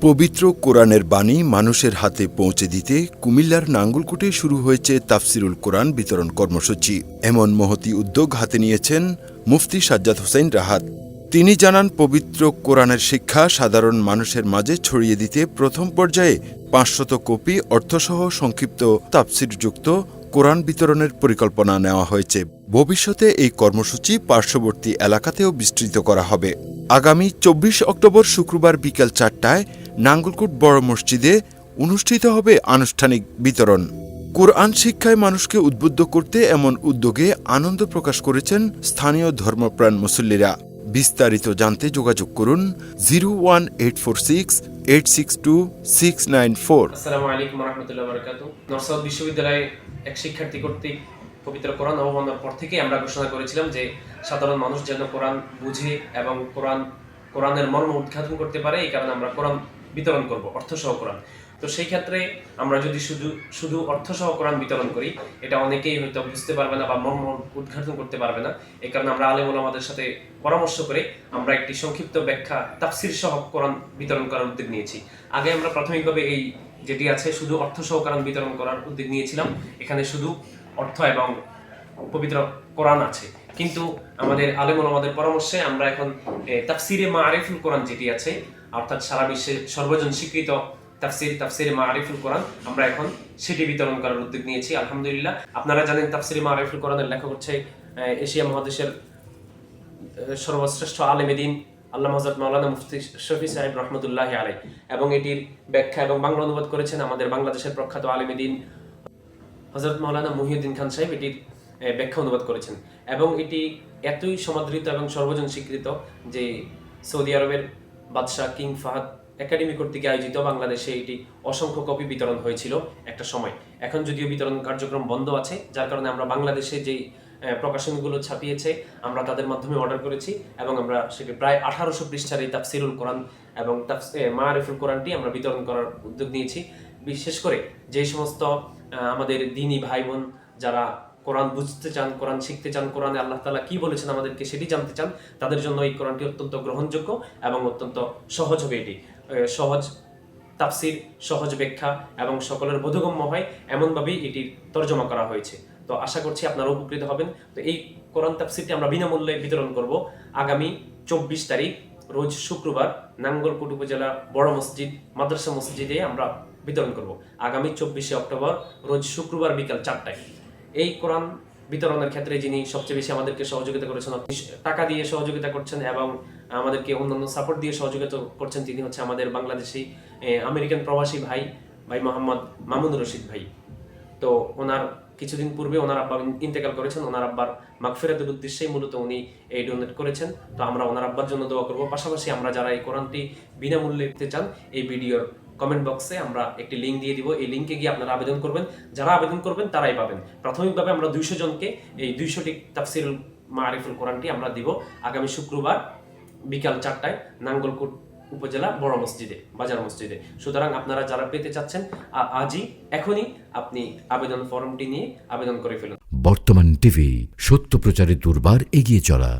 পবিত্র কোরআনের বাণী মানুষের হাতে পৌঁছে দিতে কুমিল্লার নাঙ্গলকোটে শুরু হয়েছে তাফসিরুল কোরআন বিতরণ কর্মসূচি। এমন মহতি উদ্যোগ হাতে নিয়েছেন মুফতি সাজ্জাদ হোসেন রাহাত। তিনি জানান, পবিত্র কোরআনের শিক্ষা সাধারণ মানুষের মাঝে ছড়িয়ে দিতে প্রথম পর্যায়ে পাঁচশত কপি অর্থসহ সংক্ষিপ্ত তাফসিরযুক্ত কোরআন বিতরণের পরিকল্পনা নেওয়া হয়েছে। ভবিষ্যতে এই কর্মসূচি পার্শ্ববর্তী এলাকাতেও বিস্তৃত করা হবে। আগামী চব্বিশ অক্টোবর শুক্রবার বিকেল চারটায় নাঙ্গলকোট বড় মসজিদে অনুষ্ঠিত হবে আনুষ্ঠানিক বিতরণ। কোরআন শিক্ষায় মানুষকে উদ্বুদ্ধ করতে এমন উদ্যোগে আনন্দ প্রকাশ করেছেন স্থানীয় ধর্মপ্রাণ মুসল্লিরা। বিস্তারিত জানতে যোগাযোগ করুন zero one eight four six eight six two six nine four. আসসালামু আলাইকুম রহমতুল্লাহ বরকাত নরসাদ বিশ্ববিদ্যালয়ে এক শিক্ষার্থী কর্তৃক পবিত্র কোরআন অবমাননার পর থেকেই আমরা ঘোষণা করেছিলাম যে সাধারণ মানুষ যেন কোরআন বুঝে এবং কোরআন, কোরআনের মর্ম উদ্ঘাটন করতে পারে, এই কারণে আমরা কোরআন বিতরণ করব অর্থসহ কোরআন। তো সেই ক্ষেত্রে আমরা যদি শুধু শুধু অর্থসহ কোরআন বিতরণ করি, এটা অনেকেই হয়তো বুঝতে পারবে না বা মর্ম উদ্ঘাটন করতে পারবে না। এই কারণে আমরা আলেম আমাদের সাথে পরামর্শ করে আমরা একটি সংক্ষিপ্ত ব্যাখ্যা, তাফসির সহ কোরআন বিতরণ করার উদ্যোগ নিয়েছি। আগে আমরা প্রাথমিকভাবে এই যেটি আছে, শুধু অর্থ কোরআন বিতরণ করার উদ্যোগ নিয়েছিলাম। এখানে শুধু অর্থ এবং পবিত্র কোরআন আছে। কিন্তু আমাদের আলেমুল আমাদের পরামর্শে আমরা এখন তাফসিরে মা আরিফুল কোরআন যেটি আছে, অর্থাৎ সারা বিশ্বে সর্বজন স্বীকৃত তাফসির, তাফসিরে মা আরিফুল কোরআন আমরা এখন সেটি বিতরণ করার উদ্যোগ নিয়েছি, আলহামদুলিল্লাহ। আপনারা জানেন তাফসিরে মা আরিফুল কোরআনের লেখক হচ্ছে এশিয়া মহাদেশের সর্বশ্রেষ্ঠ আলেমেদিন আল্লাহ হজরত মাওলানা মুফতি শফি সাহেব রহমতুল্লাহ আলাই এবং এটির ব্যাখ্যা এবং বাংলা অনুবাদ করেছেন আমাদের বাংলাদেশের প্রখ্যাত আলেমেদিন হজরত মাওলানা মুহিউদ্দিন খান সাহেব। এটির ব্যাখ্যা অনুবাদ করেছেন। এবং এটি এতই সমাদৃত এবং সর্বজন স্বীকৃত যে সৌদি আরবের বাদশাহ কিং ফাহাদ একাডেমি কর্তৃক আয়োজিত বাংলাদেশে এটি অসংখ্য কপি বিতরণ হয়েছিল একটা সময়। এখন যদিও বিতরণ কার্যক্রম বন্ধ আছে যার কারণে আমরা বাংলাদেশে যেই প্রকাশনগুলো ছাপিয়েছে আমরা তাদের মাধ্যমে অর্ডার করেছি এবং আমরা সেটি প্রায় আঠারোশো পৃষ্ঠার এই তাফসিরুল কোরআন এবং এ, মারিফুল কোরআনটি আমরা বিতরণ করার উদ্যোগ নিয়েছি। বিশেষ করে যে সমস্ত আমাদের দিনী ভাই বোন যারা কোরআন বুঝতে চান, কোরআন শিখতে চান, কোরআনে আল্লাহ তালা কি বলেছেন আমাদেরকে সেটি জানতে চান, তাদের জন্য এই কোরআনটি অত্যন্ত গ্রহণযোগ্য এবং অত্যন্ত সহজ হবে এটি। সহজ তাফসির, সহজ ব্যাখ্যা এবং সকলের বোধগম্য হয় এমনভাবেই এটির তর্জমা করা হয়েছে। তো আশা করছি আপনারা উপকৃত হবেন। তো এই কোরআন তাফসিরটি আমরা বিনামূল্যে বিতরণ করব আগামী চব্বিশ তারিখ, রোজ শুক্রবার, নাঙ্গলকোট উপজেলা বড় মসজিদ, মাদ্রাসা মসজিদে আমরা বিতরণ করব। আগামী চব্বিশে অক্টোবর, রোজ শুক্রবার বিকাল চারটায়। এই কোরআন বিতরণের ক্ষেত্রে যিনি সবচেয়ে বেশি আমাদেরকে সহযোগিতা করেছেন টাকা দিয়ে সহযোগিতা করছেন এবং আমাদেরকে অন্যান্য সাপোর্ট দিয়ে সহযোগিতা করছেন, তিনি হচ্ছে আমাদের বাংলাদেশি আমেরিকান প্রবাসী ভাই ভাই মোহাম্মদ মামুন রশিদ ভাই। তো ওনার কিছুদিন পূর্বে ওনার আব্বা ইন্তেকাল করেছেন, ওনার আব্বার মাগফিরাতের উদ্দেশ্যেই মূলত উনি এই ডোনেট করেছেন। তো আমরা ওনার আব্বার জন্য দোয়া করব। পাশাপাশি আমরা যারা এই কোরআনটি বিনামূল্যে চান, এই ভিডিওর কমেন্ট বক্সে আমরা একটি লিঙ্ক দিয়ে দিব। এই লিঙ্কে গিয়ে আপনারা আবেদন করবেন। যারা আবেদন করবেন, তারাই পাবেন। প্রাথমিকভাবে আমরা দুইশো জনকে এই দুইশোটি তাফসিরুল মারিফুল কোরআনটি আমরা দিব আগামী শুক্রবার বিকাল চারটায় নাঙ্গলকোট উপজেলা বড় মসজিদে, বাজার মসজিদে। সুতরাং আপনারা যারা পেতে চাচ্ছেন আজই, এখনই আপনি আবেদন ফর্মটি নিয়ে আবেদন করে ফেলুন। বর্তমান টিভি, সত্য প্রচারে দুর্বার এগিয়ে চলা।